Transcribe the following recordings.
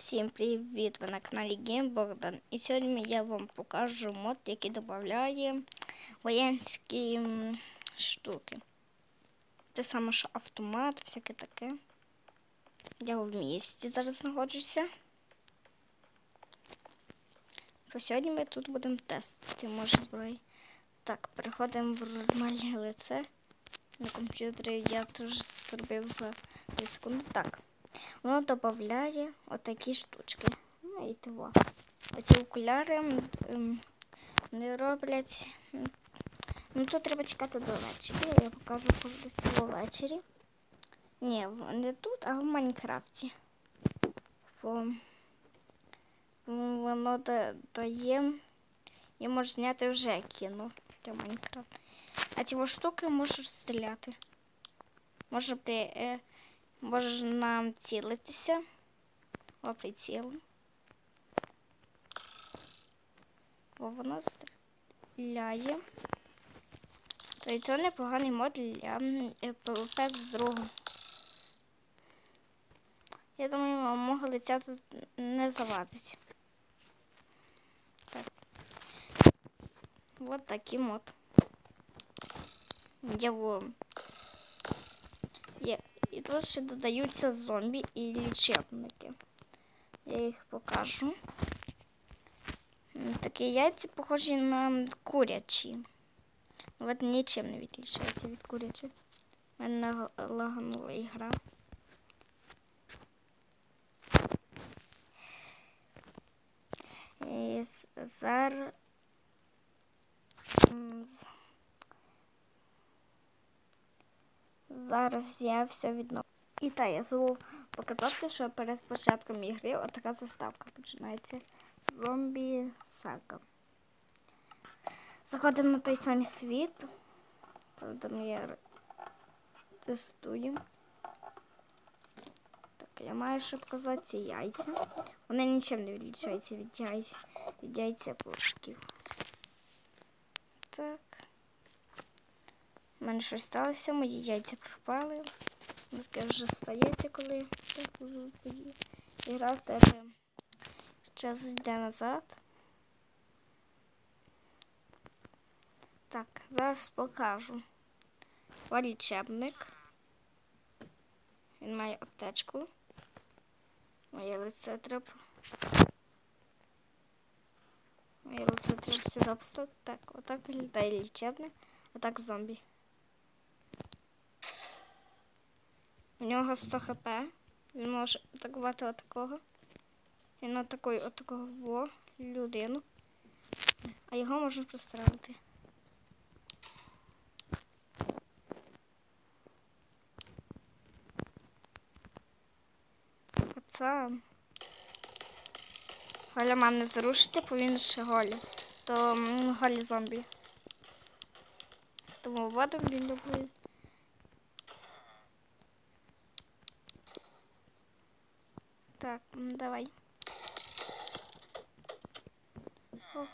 Всім привіт! Ви на каналі Богдан. І сьогодні я вам покажу мод, який додає воєнські штуки. Те саме, що автомат, всяке таке. Я в місті зараз знаходжуся. То сьогодні ми тут будемо тестити, може зброї. Так, переходимо в нормальне лице. На комп'ютері я теж зробив за 2 секунди. Так. Воно додає отакі штучки. Ну і того. Оці окуляри не роблять. Ну тут треба чекати до вечора. Я покажу до ввечері. Ні, не тут, а в Майнкрафті. Бо воно дає. Я можу зняти вже кіно для Майнкрафт. А ці штуки можеш стріляти. Може при. Можна цілитися. О, приціл. Бо воно стріляє. То і це непоганий мод для е, з другом. Я думаю, мого лиця тут не завадить. Так. Вот такий мод. Я. І тут ще додаються зомбі і лічебники. Я їх покажу. Такі яйця похожі на курячі. Ну, От нічим не відлічаються від курячих. У мене лаганула ігра. І Зараз. м, з- Зараз я все відновлю. І так, я забув показати, що перед початком ігри отака заставка починається. Зомбі сага. Заходимо на той самий світ. Там, є- тестуємо. Так, я маю ще показати яйця. Вони нічим не відлічаються від яйця, від яйця пушків. Так. У мене щось сталося, мої яйця пропали. Таке вже стається, коли ігра в тебе час йде назад. Так, зараз покажу. Лічебник. Він має аптечку. Моє лице треба. Моє лице треба сюди поставити. Так, отак виглядає лічебник, а так зомбі. У нього 100 хп. Він може атакувати отакого. Він атакує отакого во людину. А його можна прострелити. Пацан. Голя мам не зарушити, бо він ще голі. То голі зомбі. Тому водом він любить. Так, м, давай. О,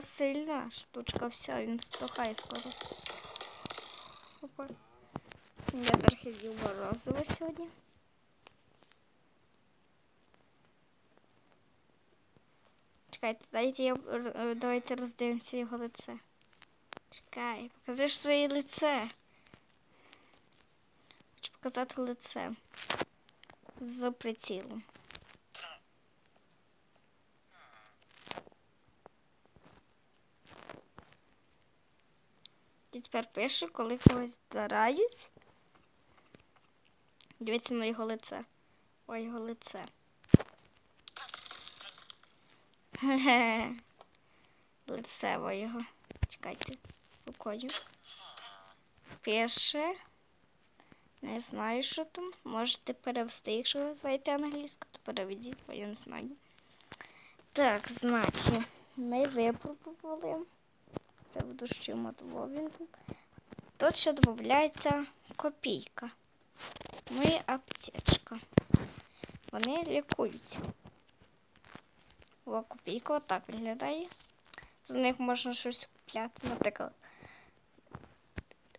сильна штучка, все, він стухає скоро. Опа. Я трохи з'їв сьогодні. Чекайте, дайте я е, давайте роздивимося його лице. Чекай, покажи своє лице. Хочу показати лице з прицілом. І тепер пишу, коли когось зарадять. Дивіться на його лице. Ой, його лице. Хе-хе. Лицево його. Чекайте. Рукою. Пише. Не знаю, що там. Можете перевести, якщо ви знаєте англійську, то переведіть, бо я не знаю. Так, значить, ми випробували. Мотово він. Тут ще додається копійка. Моя аптечка. Вони лікують. О, копійка отак виглядає. З них можна щось купляти, наприклад.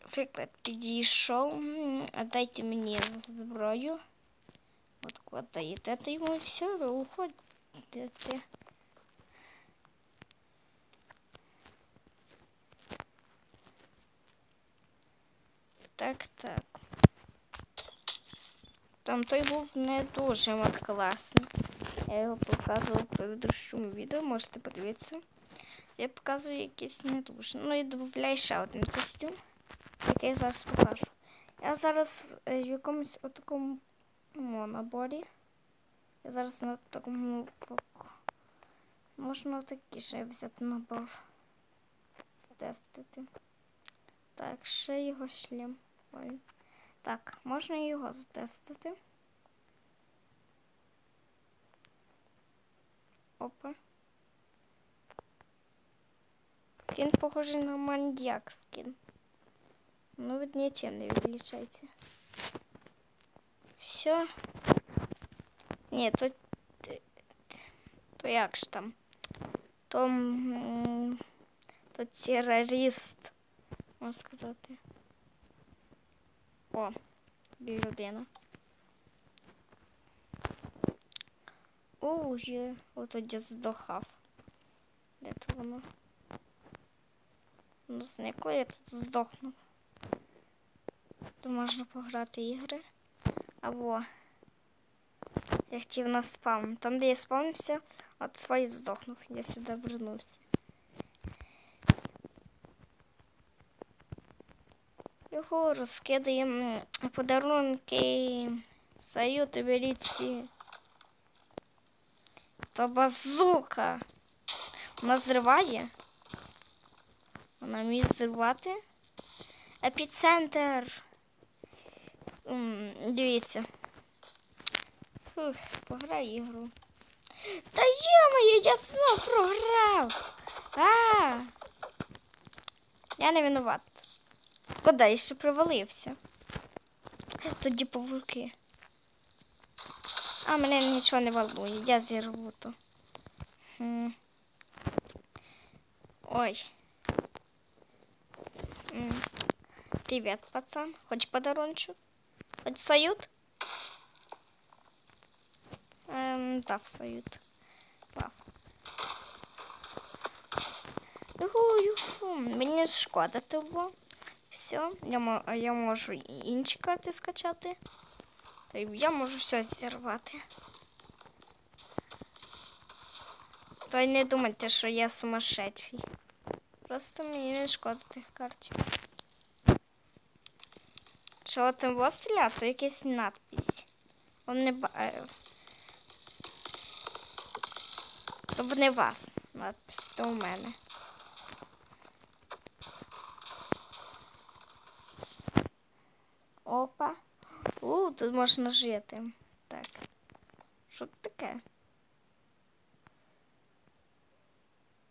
Наприклад, підійшов, м, а дайте мені зброю. От Отдаєте ти йому все, ви уходите. Так, так. Там той був не дуже от класний. Я його показував в предыдущому відео, можете подивитися. Я показую якийсь не дуже. Ну і додаю ще один костюм, Який я зараз покажу. Я зараз е, в якомусь отакому наборі. Я зараз на такому фоку. Можна такий ще взяти набор. Затестити. Так, ще його шлем. Ой. Так, можна його затестити. Опа. Скін похожий на маньяк скін. Ну, від нічим не відлічається. Все. Ні, то, то як ж там? То, м, то терорист, можна сказати. О, людина. О, є. От я здохав. Де то воно? Ну, з якої я тут здохнув. Тут можна пограти ігри. А во. Я хотів на спаун. Там, де я спавнився, от твої здохнув. Я сюди вернувся. Його розкидаємо подарунки. Союти беріть всі. Та базука. Вона зриває. Вона вміє зривати. Епіцентр. Дивіться. Фух, пограй ігру. Та йо-моє, я знов програв. А. Я не винуват. Куди ще провалився? Тоді павуки. А мене нічого не волнує, я зірву то. Ой. М. Привет, пацан. Хочешь подарунчик? Хочешь соют? Эм, да, в соют. Вау. Мені шкода того. Все, я, я можу інші карти скачати. Та я можу все зірвати. Й не думайте, що я сумасшедший. Просто мені не шкода тих картів. Що там вот стріляв, то якась надпись. Он не ба... е, То не вас надпись, то у мене. Опа. У, тут можна жити. Так. Що це таке?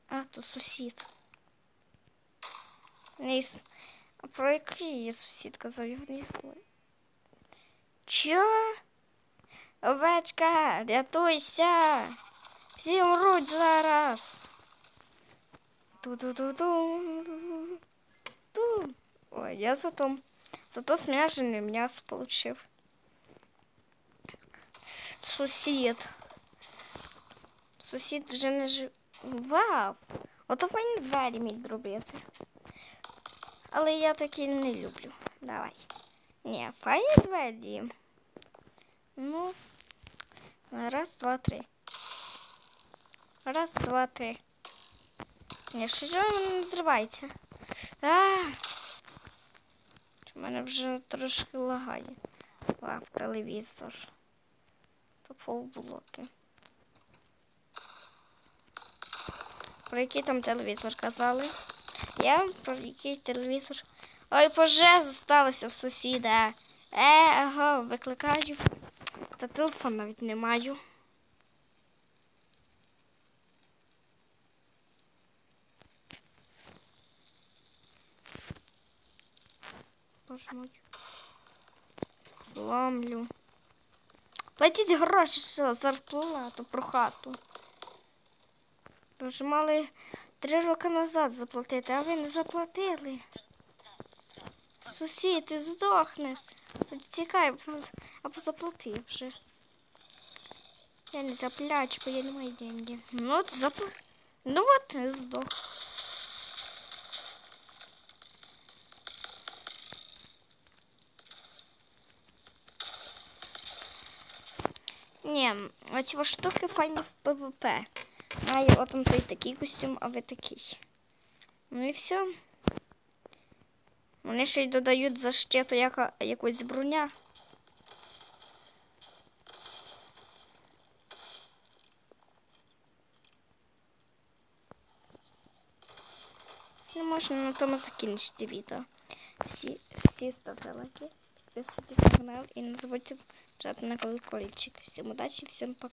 А, то сусід. Не іс... А про який є сусід казав, його. Чо? Овечка, рятуйся! Всі мруть зараз. Ту-ду-ду-ду. Ту. Ой, я зато, зато смяжене м'ясо получив. Сусід. Сусід вже не жив. Вау! Ото файні двері міг робити. Але я такі не люблю. Давай. Ні, файні двері. Ну, раз, два, три. Раз, два, три. Ні, що воно не зривається? А! У мене вже трошки лагає. Лав телевізор. То полблоки. Про який там телевізор казали? Я про який телевізор. Ой, пожежа сталася в сусіда. Е, ага, викликаю. Та телефон навіть не маю. Боже мой. Зломлю. Платіть гроші за зарплату про хату. Ви ж мали три роки назад заплатити, а ви не заплатили. Сусід, ти здохнеш. Тікай, або заплати вже. Я не заплачу, бо я не маю деньги. Ну от запл... Ну от і здох. Ні, оці штуки файні в ПВП. А я от там той такий костюм, а ви такий. Ну і все. Вони ще й додають защиту яка, якусь броня. Ну, можна на тому закінчити відео. Всі, всі ставте лайки, підписуйтесь на канал і не забудьте нажати на колокольчик. Всім удачі, всім пока.